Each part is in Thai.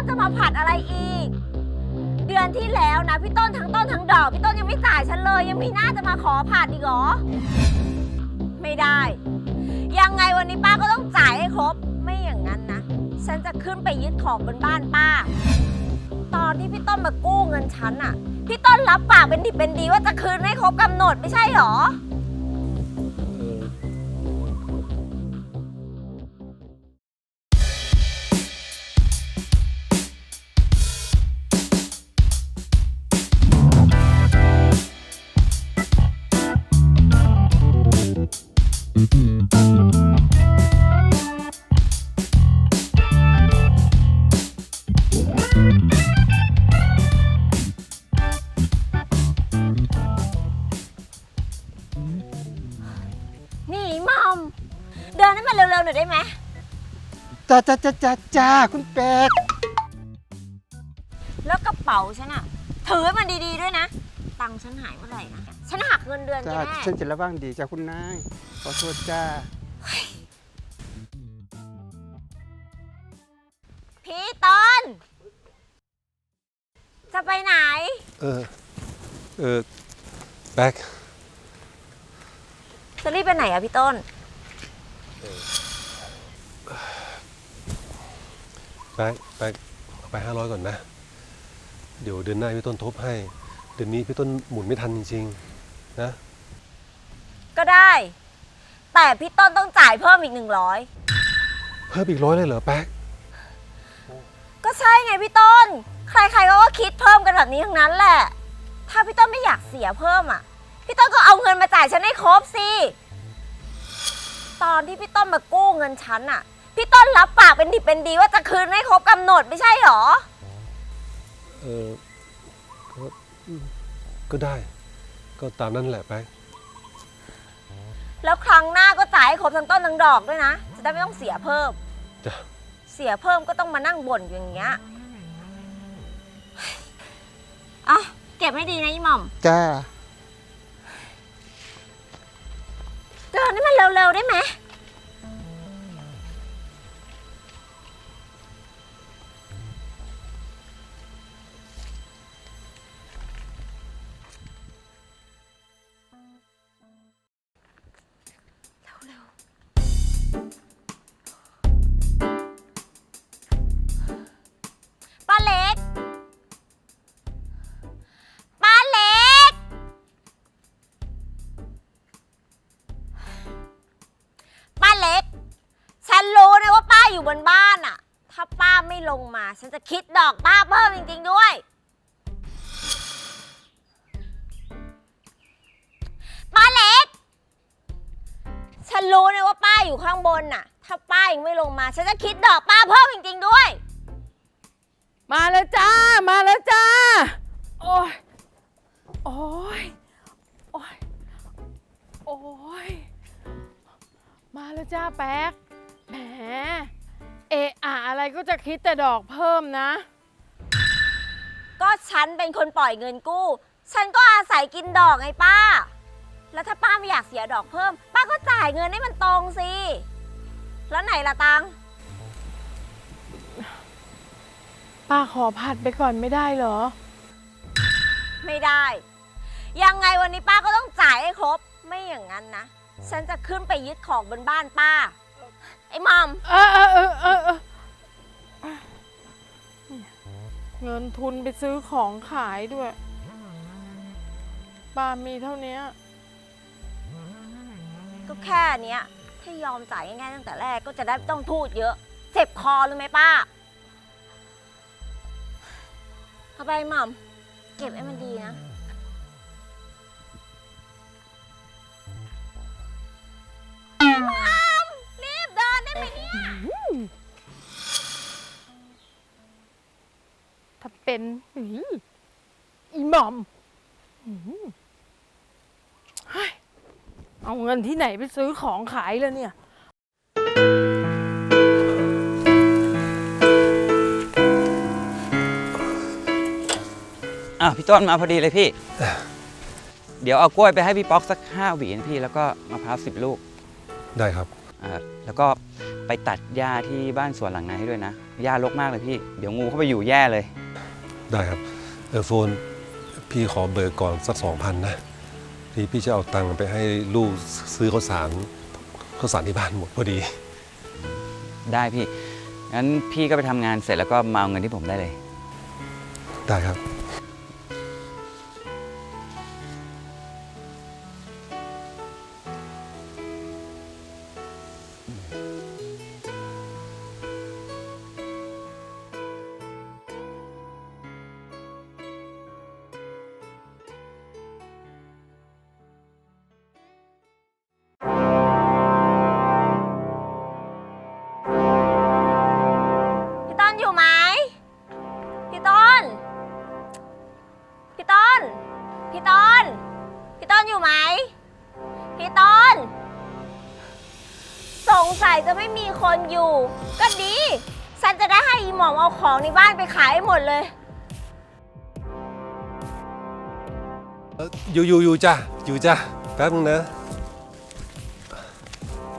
นจะมาผัดอะไรอีก เดือนที่แล้วนะพี่ต้นทั้งต้นทั้งดอก พี่ต้นยังไม่จ่ายฉันเลย ยังมีหน้าจะมาขอผัดอีกเหรอ ไม่ได้ ยังไงวันนี้ป้าก็ต้องจ่ายให้ครบ ไม่อย่างนั้นนะ ฉันจะขึ้นไปยึดของบนบ้านป้า ตอนที่พี่ต้นมากู้เงินฉันอะพี่ต้นรับปากเป็นดิบเป็นดีว่าจะคืนให้ครบกำหนดไม่ใช่เหรอ จ้าจ้าจ้าจ้าจ้าคุณเป็ดแล้วกระเป๋าฉันอะถือให้มันดีๆด้วยนะ ตังค์ฉันหายเมื่อไหร่นะ ฉันหักเงินเดือนแกจ้าแน่ฉันจะระวังดีจ้าคุณนายขอโทษจ้าพี่ต้น จะไปไหน เออเออแบ็คจะรีบไปไหนอะพี่ต้น แบ็คแบ็คเอาไปห้าร้อยก่อนนะ เดี๋ยวเดือนหน้าพี่ต้นทบให้ เดือนนี้พี่ต้นหมุนไม่ทันจริงๆ นะ ก็ได้ แต่พี่ต้นต้องจ่ายเพิ่มอีกหนึ่งร้อยเพิ่มอีกร้อยเลยเหรอแป๊กก็ใช่ไงพี่ต้น ใครๆก็คิดเพิ่มกันแบบนี้ทั้งนั้นแหละ ถ้าพี่ต้นไม่อยากเสียเพิ่มอะพี่ต้นก็เอาเงินมาจ่ายฉันให้ครบสิ ตอนที่พี่ต้นมากู้เงินฉันอะ พี่ต้นรับปากเป็นดิบเป็นดีว่าจะคืนให้ครบกำหนดไม่ใช่หรอ เออก็อืมก็ได้ ก็ตามนั้นแหละแป๊กแล้วครั้งหน้าก็จ่ายให้ครบทั้งต้นทั้งดอกด้วยนะ จะได้ไม่ต้องเสียเพิ่ม จ้ะ เสียเพิ่มก็ต้องมานั่งบ่นอยู่อย่างเงี้ยอะเก็บให้ดีนะอีหม่อม จ้า เดินให้มันเร็วๆได้ไหม อยู่บนบ้านอะถ้าป้าไม่ลงมา ฉันจะคิดดอกป้าเพิ่มจริง ๆ ด้วย ป้าเล็ก ฉันรู้นะว่าป้าอยู่ข้างบนน่ะ ถ้าป้ายังไม่ลงมา ฉันจะคิดดอกป้าเพิ่มจริง ๆ ด้วย มาแล้วจ้า มาแล้วจ้า โอ้ย โอ้ย โอ้ย โอ้ย มาแล้วจ้าแป๊ก แหม เอะอะอะไรก็จะคิดแต่ดอกเพิ่มนะ ก็ฉันเป็นคนปล่อยเงินกู้ ฉันก็อาศัยกินดอกไงป้า แล้วถ้าป้าไม่อยากเสียดอกเพิ่ม ป้าก็จ่ายเงินให้มันตรงสิ แล้วไหนละตังค์ป้าขอผัดไปก่อนไม่ได้เหรอ ไม่ได้ ยังไงวันนี้ป้าก็ต้องจ่ายให้ครบ ไม่อย่างนั้นนะ ฉันจะขึ้นไปยึดของบนบ้านป้า ไอ้หมอม เออเออเออเออเออเงินทุนไปซื้อของขายด้วยป้ามีเท่านี้ก็แค่เนี้ย ถ้ายอมจ่ายง่ายๆตั้งแต่แรกก็จะได้ไม่ต้องพูดเยอะ เจ็บคอรู้ไหมป้าเข้าไปหม่อม เก็บให้มันดีนะหม่อม ถ้าเป็นอีอีหม่อมอื้อหือเฮ้ยเอาเงินที่ไหนไปซื้อของขายเลยเนี่ยอะพี่ต้นมาพอดีเลยพี่ เดี๋ยวเอากล้วยไปให้พี่ป๊อกสักห้าหวีนะพี่แล้วก็มะพร้าวสิบลูก ได้ครับอ่า แล้วก็ไปตัดหญ้าที่บ้านสวนหลังนั้นให้ด้วยนะหญ้ารกมากเลยพี่ เดี๋ยวงูเข้าไปอยู่แย่เลย ได้ครับเออโฟนพี่ขอเบิกก่อนสักสองพันนะพี่พี่จะเอาตังค์ไปให้ลูกซื้อข้าวสารข้าวสารที่บ้านหมดพอดี ได้พี่งั้นพี่ก็ไปทำงานเสร็จแล้วก็มาเอาเงินที่ผมได้เลย ได้ครับ สงสัยจะไม่มีคนอยู่ ก็ดี ฉันจะได้ให้อีหมอมเอาของในบ้านไปขายให้หมดเลยอยู่อยู่อยู่จ้ะอยู่จ้ะแป๊บนึงนะ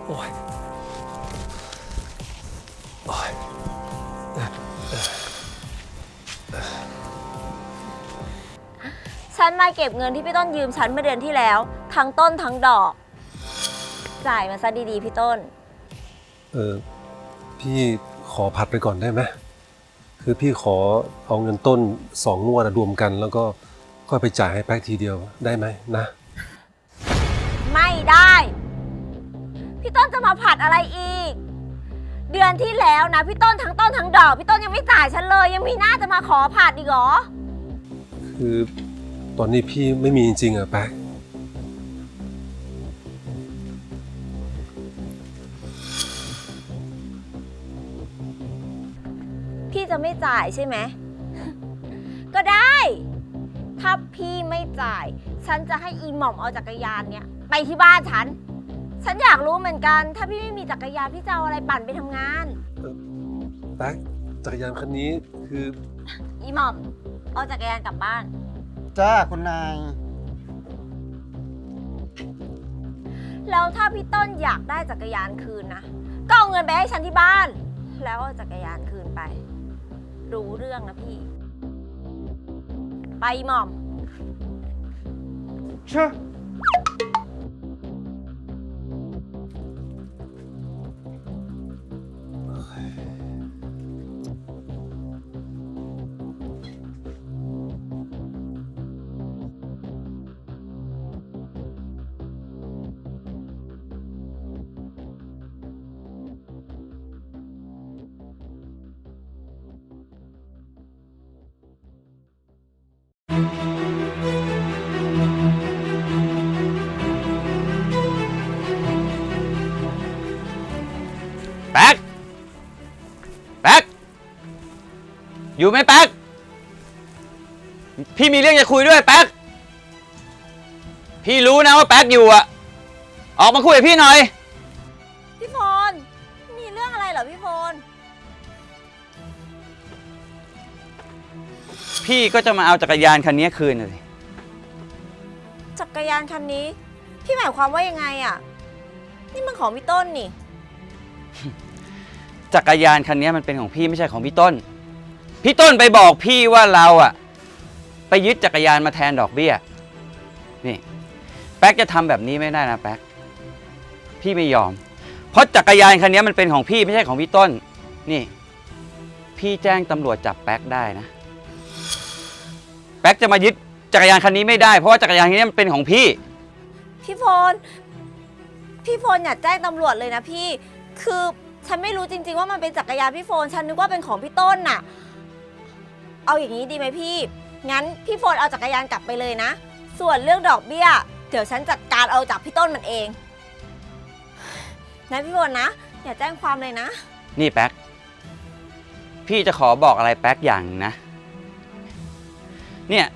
โอ้ยโอ้ยฉันมาเก็บเงินที่พี่ต้นยืมฉันเมื่อเดือนที่แล้ว ทั้งต้นทั้งดอก จ่ายมาซะดีๆพี่ต้น เออพี่ขอผัดไปก่อนได้ไหมคือพี่ขอเอาเงินต้นสองงวดอะรวมกัน แล้วก็ค่อยไปจ่ายให้แป๊กทีเดียวได้ไหมนะ ไม่ได้ พี่ต้นจะมาผัดอะไรอีก เดือนที่แล้วนะ พี่ต้นทั้งต้นทั้งดอก พี่ต้นยังไม่จ่ายฉันเลย ยังมีหน้าจะมาขอผัดอีกเหรอ คือตอนนี้พี่ไม่มีจริงๆอะแป๊ก ไม่จ่ายใช่ไหม ก็ได้ ถ้าพี่ไม่จ่าย ฉันจะให้อีหม่อมเอาจักรยานเนี่ย ไปที่บ้านฉัน ฉันอยากรู้เหมือนกัน ถ้าพี่ไม่มีจักรยานพี่จะเอาอะไรปั่นไปทำงานแป๊กจักรยานคันนี้คืออีหม่อม เอาจักรยานกลับบ้าน จ้าคุณนาย แล้วถ้าพี่ต้นอยากได้จักรยานคืนนะ ก็เอาเงินไปให้ฉันที่บ้าน แล้วเอาจักรยานคืนไป รู้เรื่องนะพี่ ไปหม่อม เชื่อ จะคุยด้วยแป๊ก พี่รู้นะว่าแป๊กอยู่อะออกมาคุยกับพี่หน่อย พี่พล มีเรื่องอะไรเหรอพี่พล พี่ก็จะมาเอาจักรยานคันนี้คืนน่ะสิจักรยานคันนี้ พี่หมายความว่ายังไงอะนี่มันของพี่ต้นนี่ จักรยานคันนี้มันเป็นของพี่ไม่ใช่ของพี่ต้น พี่ต้นไปบอกพี่ว่าเราอะ ไปยึดจักรยานมาแทนดอกเบี้ย นี่ แป๊กจะทำแบบนี้ไม่ได้นะแป๊ก พี่ไม่ยอม เพราะจักรยานคันนี้มันเป็นของพี่ไม่ใช่ของพี่ต้น นี่ พี่แจ้งตำรวจจับแป๊กได้นะ แป๊กจะมายึดจักรยานคันนี้ไม่ได้ เพราะว่าจักรยานคันนี้มันเป็นของพี่ พี่พล พี่พลอย่าแจ้งตำรวจเลยนะพี่ คือฉันไม่รู้จริง ๆ ว่ามันเป็นจักรยานพี่โฟน ฉันนึกว่าเป็นของพี่ต้นน่ะ เอาอย่างนี้ดีไหมพี่ งั้นพี่โฟนเอาจักรยานกลับไปเลยนะ ส่วนเรื่องดอกเบี้ย เดี๋ยวฉันจัดการเอาจากพี่ต้นมันเองนะพี่โฟนนะ อย่าแจ้งความเลยนะ นี่แป๊ก พี่จะขอบอกอะไรแป๊กอย่างหนึ่งนะ เนี่ย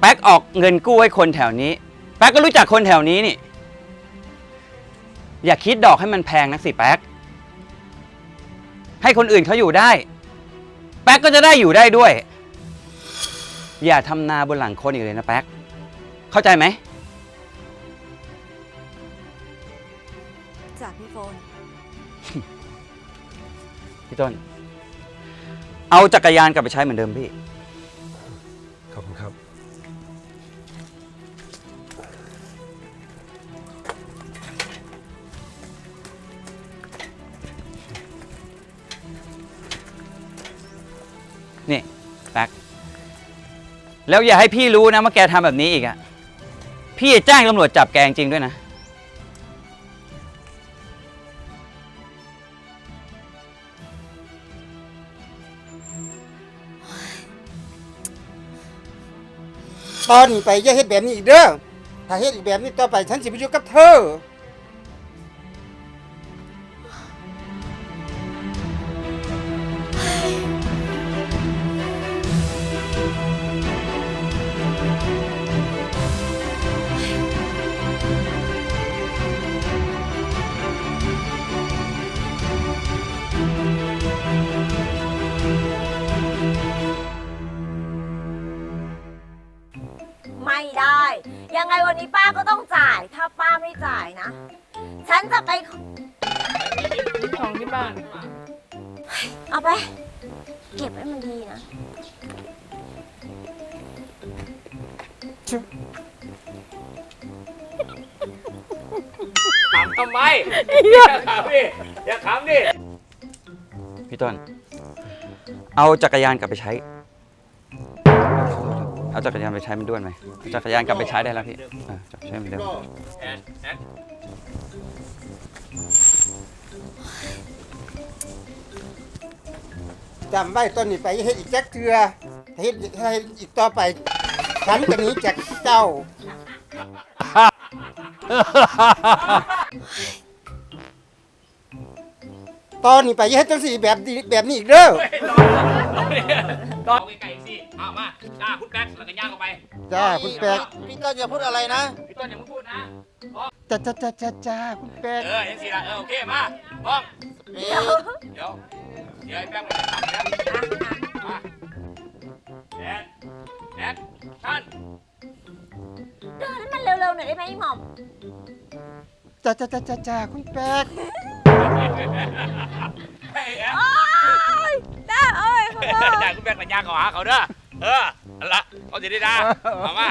แป๊กออกเงินกู้ให้คนแถวนี้ แป๊กก็รู้จักคนแถวนี้นี่ อย่าคิดดอกให้มันแพงนักสิแป๊ก ให้คนอื่นเขาอยู่ได้ แป๊กก็จะได้อยู่ได้ด้วย อย่าทำนาบนหลังคนอีกเลยนะแป๊ก เข้าใจไหม จากพี่โฟน พี่ต้น เอาจักรยานกลับไปใช้เหมือนเดิมพี่ แล้วอย่าให้พี่รู้นะว่าแกทำแบบนี้อีกอะพี่จะแจ้งตำรวจจับแกจริงๆด้วยนะ ตอนนี้ไปอย่าเฮ็ดแบบนี้อีกเด้อ ถ้าเฮ็ดอีกแบบนี้ต่อไปฉันสิไปอยู่กับเธอ วันนี้ป้าก็ต้องจ่าย ถ้าป้าไม่จ่ายนะ ฉันจะไปของที่บ้าน เอาไป เก็บให้มันดีนะขำทำไม อย่าขำดิ อย่าขำดิ พี่ต้น เอาจักรยานกลับไปใช้ เอาจักรยานไปใช้มันด้วนไหมเอาจักรยานกลับไปใช้ได้แล้วพี่เออจับใช้เหมือนเดิมแอนแอนจำไว้ตอนนี้ไปอย่าเฮ็ดอีกจักเทื่อถ้าเฮ็ดถ้าเฮ็ดอีกต่อไปฉันจะหนีจากเจ้า ตอนนี้ไปอย่าเฮ็ดจังสี่แบบนี้แบบนี้อีกเด้อต่อไกลๆสิ เอามาจ้าคุณแป๊กแล้วก็ย่างออกไปจ้าคุณแป๊กพี่ต้นอย่าพูดอะไรนะพี่ต้นอย่าเพิ่งพูดนะจ้าจ้าจ้าจ้าจ้าคุณแป๊กเออยังสิละเออโอเคมาบ้องเอ๊ะเดี๋ยวเดี๋ยวไอ้แป๊กมันจะทำนะมาแอนแอนท่านเดินให้มันเร็วๆหน่อยได้ไหมหม่อมจ้าจ้าจ้าจ้าจ้าคุณแป๊กเฮ้ยแอนโอ้ยได้เอ้ยขอโทษได้คุณแป๊กแล้วย่างเขาหาเขาเด้อ เอออันละเขาจะได้ด่าเอามา